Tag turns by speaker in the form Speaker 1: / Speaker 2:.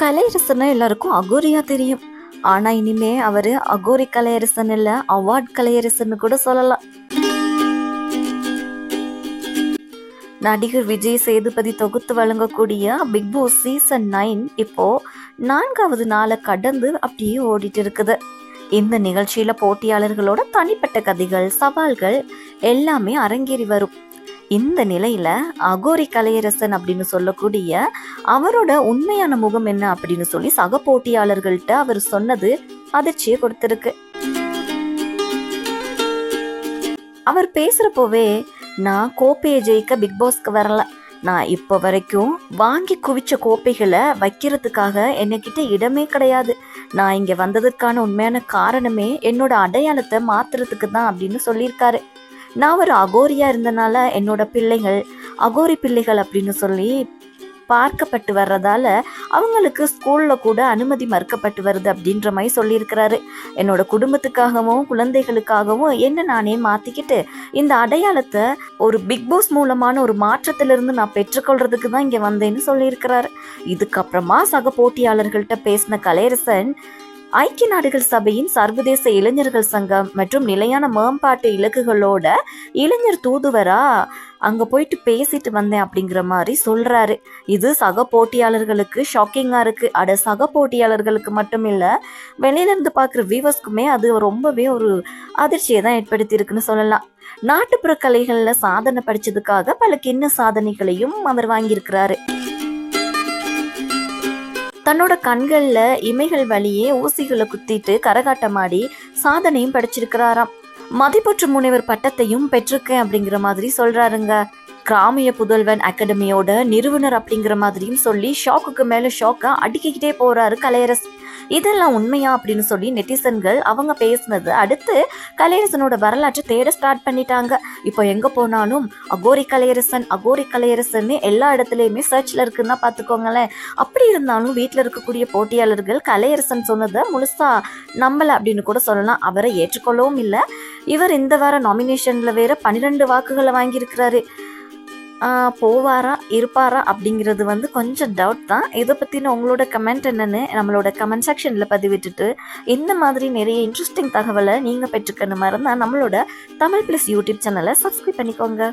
Speaker 1: கலையரசன்னா எல்லாருக்கும் அகோரியா தெரியும். ஆனா இனிமே அவரு அகோரி கலையரசன் இல்ல அவார்ட் கலையரசன் கூட சொல்லலாம். நடிகர் விஜய் சேதுபதி தொகுத்து வழங்கக்கூடிய பிக் பாஸ் சீசன் நைன் இப்போ நான்காவது நாளை கடந்து அப்படியே ஓடிட்டு இருக்குது. இந்த நிகழ்ச்சியில போட்டியாளர்களோட தனிப்பட்ட கதைகள் சவால்கள் எல்லாமே அரங்கேறி வரும். இந்த நிலையில அகோரி கலையரசன் அப்படின்னு சொல்லக்கூடிய அவரோட உண்மையான முகம் என்ன அப்படின்னு சொல்லி சக போட்டியாளர்கள்ட்ட அவர் சொன்னது அதிர்ச்சியை கொடுத்திருக்கு. அவர் பேசுகிறப்போவே நான் கோப்பையை ஜெயிக்க பிக் பாஸ்க்கு வரல. நான் இப்போ வரைக்கும் வாங்கி குவிச்ச கோப்பைகளை வைக்கிறதுக்காக என்னக்கிட்ட இடமே கிடையாது. நான் இங்க வந்ததற்கான உண்மையான காரணமே என்னோட அடையாளத்தை மாத்துறதுக்கு தான் அப்படின்னு சொல்லியிருக்காரு. நான் ஒரு அகோரியாக இருந்தனால என்னோட பிள்ளைகள் அகோரி பிள்ளைகள் அப்படின்னு சொல்லி பார்க்கப்பட்டு வர்றதால அவங்களுக்கு ஸ்கூலில் கூட அனுமதி மறுக்கப்பட்டு வருது அப்படின்ற மாதிரி சொல்லியிருக்கிறாரு. என்னோட குடும்பத்துக்காகவும் குழந்தைகளுக்காகவும் என்ன நானே மாற்றிக்கிட்டு இந்த அடையாளத்தை ஒரு பிக் பாஸ் மூலமான ஒரு மாற்றத்திலிருந்து நான் பெற்றுக்கொள்றதுக்கு தான் இங்கே வந்தேன்னு சொல்லியிருக்கிறாரு. இதுக்கப்புறமா சக போட்டியாளர்கள்ட்ட பேசின கலையரசன் ஐக்கிய நாடுகள் சபையின் சர்வதேச இளைஞர்கள் சங்கம் மற்றும் நிலையான மேம்பாட்டு இலக்குகளோட இளைஞர் தூதுவரா அங்க போயிட்டு பேசிட்டு வந்தேன் அப்படிங்கிற மாதிரி சொல்றாரு. இது சக போட்டியாளர்களுக்கு ஷாக்கிங்கா இருக்கு. அட சக போட்டியாளர்களுக்கு மட்டும் இல்ல வெளியில இருந்து பாக்குற வியூவர்ஸ்க்குமே அது ரொம்பவே ஒரு அதிர்ச்சியை தான் ஏற்படுத்தி இருக்குன்னு சொல்லலாம். நாட்டுப்புற கலைகள்ல சாதனை படிச்சதுக்காக பல கிண்ண சாதனைகளையும் அவர் வாங்கியிருக்கிறாரு. தன்னோட கண்களில் இமைகள் வழியே ஊசிகளை குத்திட்டு கரகாட்டமாடி சாதனையும் படிச்சிருக்கிறாராம். மதிப்புற்று முனைவர் பட்டத்தையும் பெற்றிருக்கேன் அப்படிங்கிற மாதிரி சொல்றாருங்க. கிராமிய புதல்வன் அகாடமியோட நிறுவனர் அப்படிங்கிற மாதிரியும் சொல்லி ஷாக்குக்கு மேல ஷாக்கா அடிக்கிக்கிட்டே போறாரு கலையரசு. இதெல்லாம் உண்மையா அப்படின்னு சொல்லி நெட்டிசன்கள் அவங்க பேசுனது. அடுத்து கலையரசனோட வரலாற்றை தேட ஸ்டார்ட் பண்ணிட்டாங்க. இப்போ எங்க போனாலும் அகோரி கலையரசன் அகோரி கலையரசன் எல்லா இடத்துலையுமே சர்ச்ல இருக்குன்னா பாத்துக்கோங்களேன் அப்படி இருந்தாலும் வீட்டில் இருக்கக்கூடிய போட்டியாளர்கள் கலையரசன் சொன்னதை முழுசா நம்பல அப்படின்னு கூட சொல்லலாம். அவரை ஏற்றுக்கொள்ளவும் இல்லை. இவர் இந்த வார நாமினேஷன்ல வேற பன்னிரெண்டு வாக்குகளை வாங்கியிருக்கிறாரு. போவாரா இருப்பாரா அப்படிங்கிறது வந்து கொஞ்சம் டவுட் தான். இதை பற்றின உங்களோட கமெண்ட் என்னென்னு நம்மளோட கமெண்ட் செக்ஷனில் பதிவிட்டுட்டு இந்த மாதிரி நிறைய இன்ட்ரெஸ்டிங் தகவலை நீங்கள் பெற்றுக்கணும் மறந்தால் நம்மளோட தமிழ் ப்ளஸ் யூடியூப் சேனலை சப்ஸ்கிரைப் பண்ணிக்கோங்க.